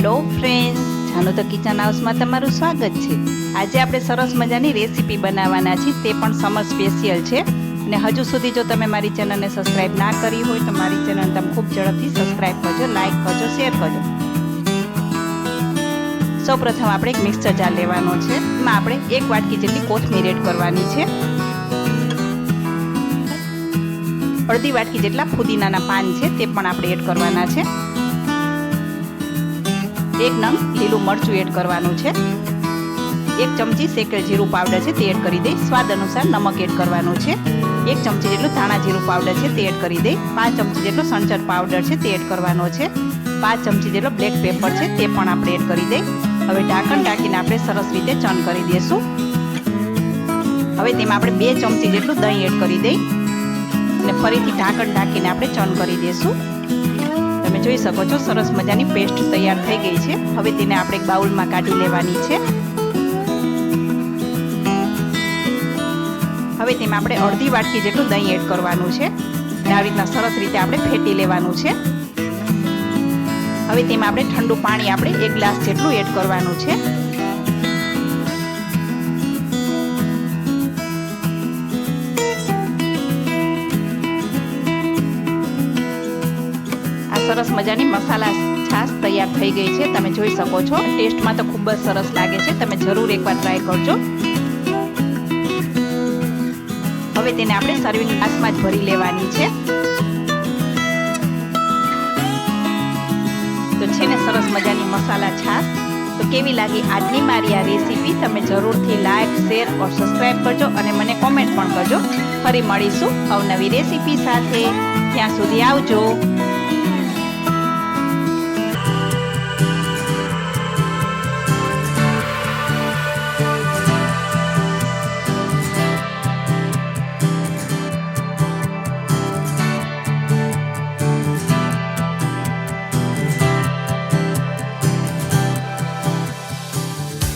Hello friends જાનો તો kitchen હાઉસમાં તમારું સ્વાગત છે. આજે આપણે સરસ મજાની રેસીપી બનાવવાના છીએ. તે પણ સમર સ્પેશિયલ છે. અને હજુ સુધી જો તમે મારી ચેનલને સબસ્ક્રાઇબ ના કરી હોય, તો મારી ચેનલ તમે ખૂબ ઝડપથી સબસ્ક્રાઇબ કરજો લાઈક કરજો શેર કરજો. સૌપ્રથમ આપણે એક મિક્સર જાર લેવાનો છે. એમાં આપણે એક વાટકી જેટલી કોથમીર એડ કરવાની છે. અડધી વાટકી જેટલા ફુદીનાના પાન છે, તે પણ આપણે એડ કરવાના છે. એક નંગ લીલું મરચું એડ કરવાનું છે. એક ચમચી શેકેલ જીરું પાવડર છે તે એડ કરી દઈ. સ્વાદ અનુસાર નમક એડ કરવાનું છે. એક ચમચી જેટલું ધાણા જીરું પાવડર છે તે એડ કરી દઈ. પાંચ ચમચી જેટલો સંચર પાવડર છે તે એડ કરવાનો છે. પાંચ ચમચી જેટલો બ્લેક પેપર છે તે પણ આપણે એડ કરી દઈ. હવે ઢાંકણ ઢાંકીને આપણે સરસ રીતે ચન કરી દઈશું. હવે તેમાં આપણે બે ચમચી જેટલું દહીં એડ કરી દઈ. અને ફરીથી ઢાંકણ ઢાંકીને આપણે ચન કરી દઈશું. જોઈ શકો છો, સરસ મજાની પેસ્ટ તૈયાર થઈ ગઈ છે. હવે તેને આપણે બાઉલમાં કાઢી લેવાની છે. હવે તેમાં આપણે અડધી વાટકી જેટલું દહીં એડ કરવાનું છે આ રીતના સરસ રીતે આપણે ફેટી લેવાનું છે. હવે તેમાં આપણે ઠંડુ પાણી આપણે એક ગ્લાસ જેટલું એડ કરવાનું છે. સરસ મજાની મસાલા છાશ તૈયાર થઈ ગઈ છે. તમે જોઈ શકો છો. ટેસ્ટમાં તો ખૂબ જ સરસ લાગે છે. તમે જરૂર એકવાર ટ્રાય કરજો. હવે તેને આપણે સર્વિંગ ગ્લાસમાં જ ભરી લેવાની છે. તો છે ને સરસ મજાની મસાલા છાશ. તો કેવી લાગી આજની મારી આ રેસીપી તમે જરૂરથી લાઈક શેર ઓર સબસ્ક્રાઈબ કરજો અને મને કોમેન્ટ પણ કરજો. ફરી મળીશું અવનવી રેસીપી સાથે. ત્યાં સુધી આવજો.